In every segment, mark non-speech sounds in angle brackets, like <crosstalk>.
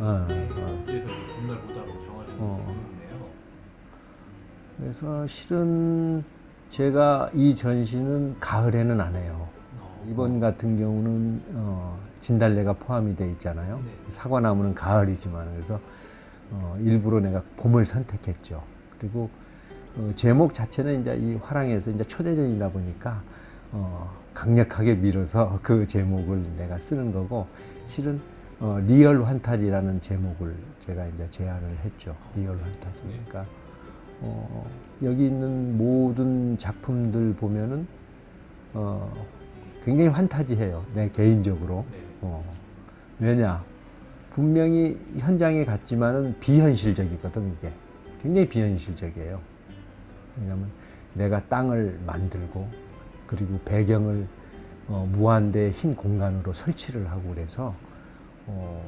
아, 네. 네, 그래서 봄날 보다로 정하셨는데요. 그래서 실은 제가 이 전시는 가을에는 안 해요. 어. 이번 같은 경우는 어, 진달래가 포함이 돼 있잖아요. 네. 사과나무는 가을이지만 그래서 어, 일부러 내가 봄을 선택했죠. 그리고 어, 제목 자체는 이제 이 화랑에서 이제 초대전이다 보니까 어, 강력하게 밀어서 그 제목을 내가 쓰는 거고 실은 어, 리얼 환타지라는 제목을 제가 이제 제안을 했죠. 리얼 환타지. 그러니까 어, 여기 있는 모든 작품들 보면은 어, 굉장히 환타지해요. 내 개인적으로. 네. 어, 왜냐? 분명히 현장에 갔지만은 비현실적이거든, 이게. 굉장히 비현실적이에요. 왜냐면 내가 땅을 만들고, 그리고 배경을 어, 무한대 흰 공간으로 설치를 하고 그래서, 어,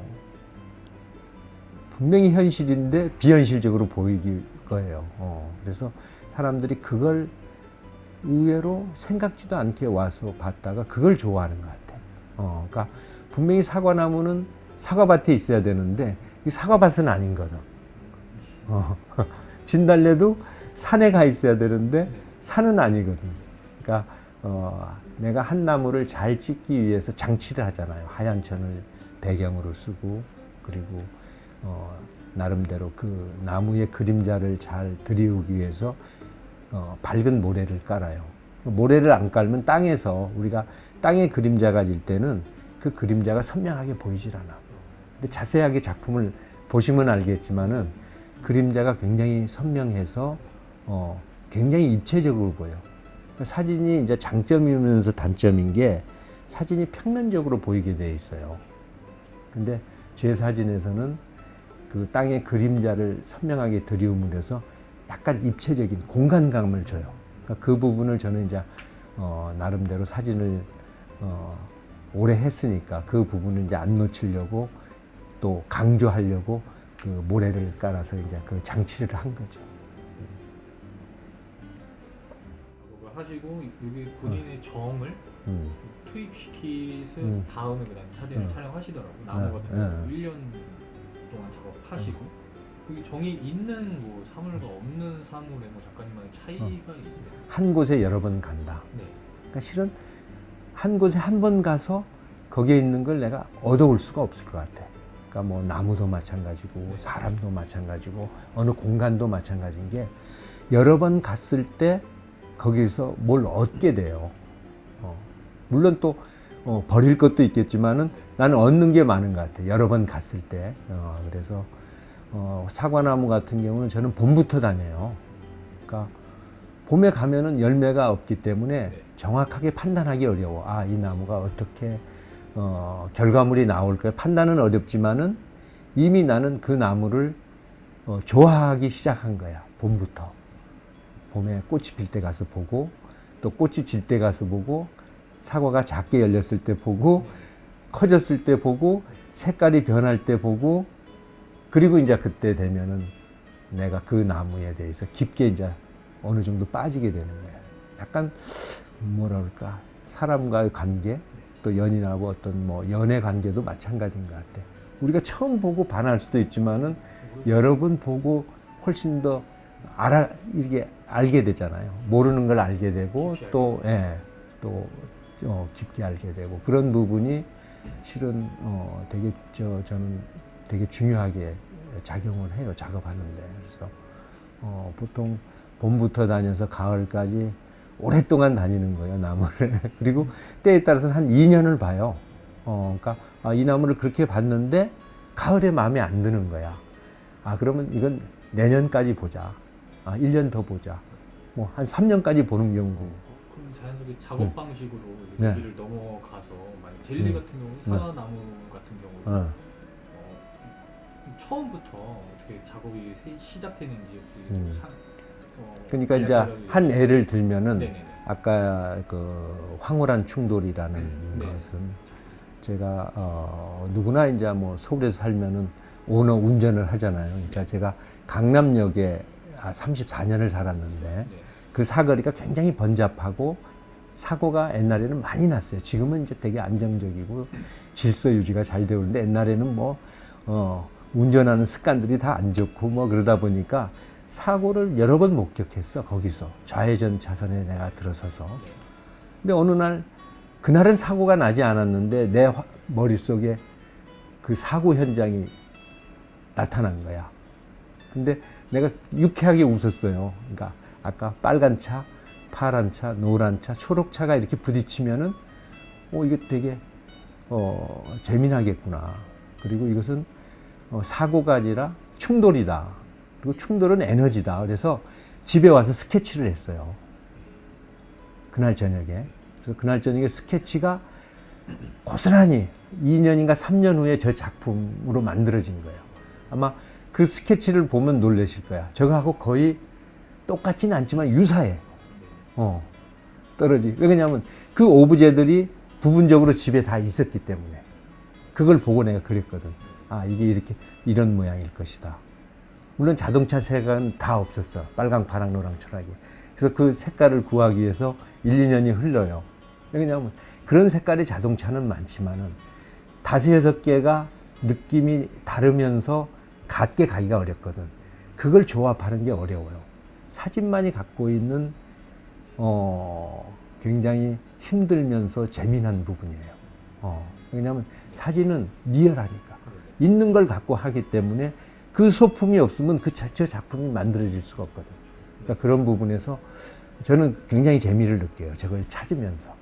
분명히 현실인데 비현실적으로 보이길 거예요. 어, 그래서 사람들이 그걸 의외로 생각지도 않게 와서 봤다가 그걸 좋아하는 것 같아. 어, 그러니까 분명히 사과나무는 사과밭에 있어야 되는데 이 사과밭은 아닌 거죠. 어, <laughs> 진달래도 산에 가 있어야 되는데 산은 아니거든. 그러니까 어, 내가 한 나무를 잘 찍기 위해서 장치를 하잖아요. 하얀 천을 배경으로 쓰고 그리고 어, 나름대로 그 나무의 그림자를 잘 드리우기 위해서 어, 밝은 모래를 깔아요. 모래를 안 깔면 땅에서 우리가 땅에 그림자가 질 때는 그 그림자가 선명하게 보이질 않아. 근데 자세하게 작품을 보시면 알겠지만은 그림자가 굉장히 선명해서 어, 굉장히 입체적으로 보여. 사진이 이제 장점이면서 단점인 게 사진이 평면적으로 보이게 돼 있어요. 근데 제 사진에서는 그 땅의 그림자를 선명하게 드리움을 해서 약간 입체적인 공간감을 줘요. 그러니까 그 부분을 저는 이제 어, 나름대로 사진을 어, 오래 했으니까 그 부분을 이제 안 놓치려고 또 강조하려고 그 모래를 깔아서 이제 그 장치를 한 거죠. 하시고 여기 본인의 정을 음. 투입시키신 음. 다음에 그다음 사진을 음. 촬영하시더라고. 나무 네, 같은 경우 네. 1년 동안 작업하시고 여기 정이 있는 뭐 사물과 없는 사물의 뭐 작가님만의 차이가 있습니다. 한 곳에 여러 번 간다. 네. 그러니까 실은 한 곳에 한 번 가서 거기에 있는 걸 내가 얻어올 수가 없을 것 같아. 그러니까 뭐 나무도 마찬가지고 사람도 마찬가지고 어느 공간도 마찬가지인 게 여러 번 갔을 때 거기서 뭘 얻게 돼요. 어. 물론 또 어, 버릴 것도 있겠지만은 나는 얻는 게 많은 것 같아. 여러 번 갔을 때. 어, 그래서 어, 사과나무 같은 경우는 저는 봄부터 다녀요. 그러니까 봄에 가면은 열매가 없기 때문에 네. 정확하게 판단하기 어려워. 아, 이 나무가 어떻게 어, 결과물이 나올까 판단은 어렵지만은 이미 나는 그 나무를 어, 좋아하기 시작한 거야. 봄부터. 봄에 꽃이 필 때 가서 보고 또 꽃이 질 때 가서 보고 사과가 작게 열렸을 때 보고 커졌을 때 보고 색깔이 변할 때 보고 그리고 이제 그때 되면은 내가 그 나무에 대해서 깊게 이제 어느 정도 빠지게 되는 거야. 약간 그럴까 사람과의 관계 또 연인하고 어떤 뭐 연애 관계도 마찬가지인 것 같아. 우리가 처음 보고 반할 수도 있지만은 여러 번 보고 훨씬 더 알아 이게 알게 되잖아요. 모르는 걸 알게 되고 또 예, 또 어, 깊게 알게 되고 그런 부분이 실은 어, 되게 저 저는 되게 중요하게 작용을 해요 작업하는데. 그래서 어, 보통 봄부터 다녀서 가을까지 오랫동안 다니는 거예요 나무를. <laughs> 그리고 때에 따라서는 한 2년을 봐요. 어, 그러니까 아, 이 나무를 그렇게 봤는데 가을에 마음에 안 드는 거야. 아 그러면 이건 내년까지 보자. 아 1년 더 보자. 뭐 한 3년까지 보는 경우 자연스럽게 작업 방식으로 네. 여기를 넘어가서 만약 젤리 음. 같은 경우는 사과나무 같은 경우는 어. 어, 처음부터 어떻게 작업이 세- 시작되는지 혹시 음. 좀 사, 어, 그러니까 이제 알려드릴- 한 애를 들면은 네네네. 아까 그 황홀한 충돌이라는 네. 것은 제가 어 누구나 이제 뭐 서울에서 살면은 오너 운전을 하잖아요. 그러니까 제가 강남역에 아 34년을 살았는데 네. 그 사거리가 굉장히 번잡하고 사고가 옛날에는 많이 났어요. 지금은 이제 되게 안정적이고 질서 유지가 잘 되고 있는데 옛날에는 뭐 어, 운전하는 습관들이 다 안 좋고 뭐 그러다 보니까 사고를 여러 번 목격했어 거기서 좌회전 차선에 내가 들어서서 근데 어느 날 그날은 사고가 나지 않았는데 내 화- 머릿속에 그 사고 현장이 나타난 거야. 근데 내가 유쾌하게 웃었어요. 그러니까 아까 빨간 차, 파란 차, 노란 차, 초록 차가 이렇게 부딪히면은 어 이게 되게 어 재미나겠구나. 그리고 이것은 어, 사고가 아니라 충돌이다. 그리고 충돌은 에너지다. 그래서 집에 와서 스케치를 했어요. 그날 저녁에. 그래서 그날 저녁에 스케치가 고스란히 2년인가 3년 후에 저 작품으로 만들어진 거예요. 아마 그 스케치를 보면 놀라실 거야. 저거하고 거의 똑같진 않지만 유사해. 어, 떨어지. 왜 그러냐면 그 오브제들이 부분적으로 집에 다 있었기 때문에. 그걸 보고 내가 그랬거든. 아, 이게 이렇게, 이런 모양일 것이다. 물론 자동차 색은 다 없었어. 빨강, 파랑, 노랑, 초록이. 그래서 그 색깔을 구하기 위해서 1, 2년이 흘러요. 왜냐하면 그런 색깔의 자동차는 많지만은 다섯 여섯 개가 느낌이 다르면서 같게 가기가 어렵거든. 그걸 조합하는 게 어려워요. 사진만이 갖고 있는 어, 굉장히 힘들면서 재미난 부분이에요. 어, 왜냐하면 사진은 리얼하니까. 있는 걸 갖고 하기 때문에 그 소품이 없으면 그 자체 작품이 만들어질 수가 없거든. 그러니까 그런 부분에서 저는 굉장히 재미를 느껴요. 저걸 찾으면서.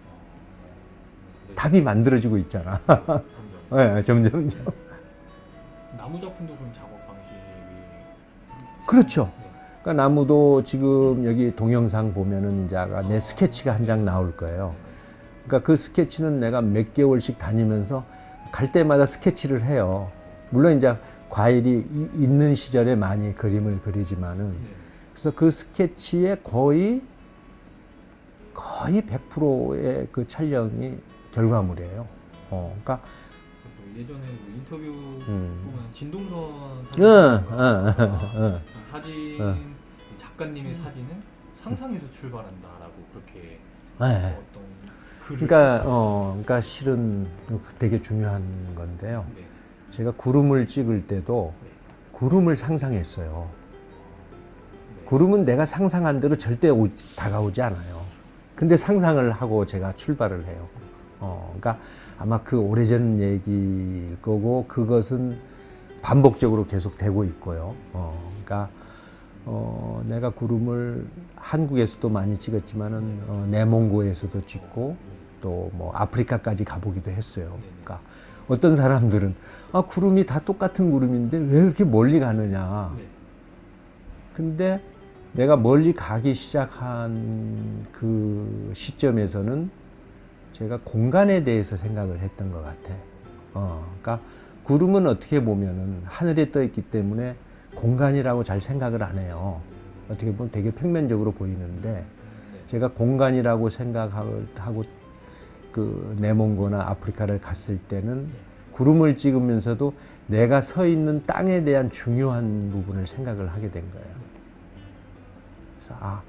답이 만들어지고 있잖아. <laughs> 네, 점점. 점 나무 작품도 그럼 작업 방식이 그렇죠. 네. 그러니까 나무도 지금 여기 동영상 보면은 이제 내 스케치가 한 장 나올 거예요. 그러니까 그 스케치는 내가 몇 개월씩 다니면서 갈 때마다 스케치를 해요. 물론 이제 과일이 이- 있는 시절에 많이 그림을 그리지만은 네. 그래서 그 스케치의 거의 거의 100%의 그 촬영이 결과물이에요. 어, 그러니까 예전에 뭐 인터뷰 음. 보면 진동선 응, 사진 응, 응. 사진 응. 이 작가님의 사진은 상상에서 출발한다라고 그렇게 네. 어떤 글을 그러니까 어, 그러니까 실은 되게 중요한 건데요. 네. 제가 구름을 찍을 때도 네. 구름을 상상했어요. 네. 구름은 내가 상상한 대로 절대 오, 다가오지 않아요. 근데 상상을 하고 제가 출발을 해요. 어, 그러니까 아마 그 오래전 얘기일 거고 그것은 반복적으로 계속 되고 있고요. 어, 그러니까 어, 내가 구름을 한국에서도 많이 찍었지만은 어, 내몽고에서도 찍고 또 뭐 아프리카까지 가보기도 했어요. 그러니까 어떤 사람들은 아 구름이 다 똑같은 구름인데 왜 이렇게 멀리 가느냐. 네. 근데 내가 멀리 가기 시작한 그 시점에서는 제가 공간에 대해서 생각을 했던 것 같아. 어, 그러니까 구름은 어떻게 보면은 하늘에 떠 있기 때문에 공간이라고 잘 생각을 안 해요. 어떻게 보면 되게 평면적으로 보이는데 네. 제가 공간이라고 생각하고 그 네몽고나 아프리카를 갔을 때는 구름을 찍으면서도 내가 서 있는 땅에 대한 중요한 부분을 생각을 하게 된 거예요. 그래서 아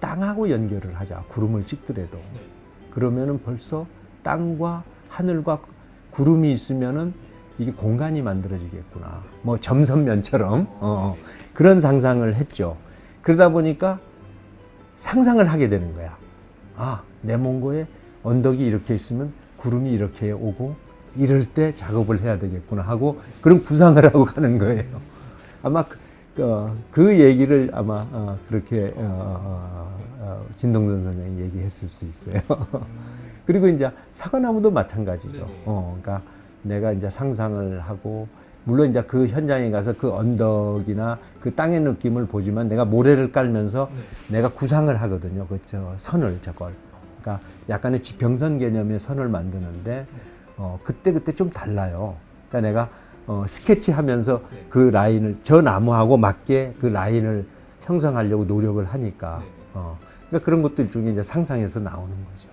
땅하고 연결을 하자 구름을 찍더라도 네. 그러면은 벌써 땅과 하늘과 구름이 있으면은 이게 공간이 만들어지겠구나. 뭐 점선면처럼 어, 그런 상상을 했죠. 그러다 보니까 상상을 하게 되는 거야. 아, 내 몽고에 언덕이 이렇게 있으면 구름이 이렇게 오고 이럴 때 작업을 해야 되겠구나 하고 그런 구상을 <laughs> 하고 가는 거예요. 아마 그, 어, 그 얘기를 아마 어, 그렇게 어, 어, 어, 진동선 선생이 얘기했을 수 있어요. <laughs> 그리고 이제 사과나무도 마찬가지죠. 네네. 어, 그러니까 내가 이제 상상을 하고 물론 이제 그 현장에 가서 그 언덕이나 그 땅의 느낌을 보지만 내가 모래를 깔면서 네. 내가 구상을 하거든요. 그저 선을 저걸. 그러니까 약간의 지평선 개념의 선을 만드는데 어, 그때 그때 좀 달라요. 그러니까 내가 어, 스케치하면서 네. 그 라인을 저 나무하고 맞게 그 라인을 형성하려고 노력을 하니까 네. 어, 그러니까 그런 것도 일종의 이제 상상에서 나오는 거죠.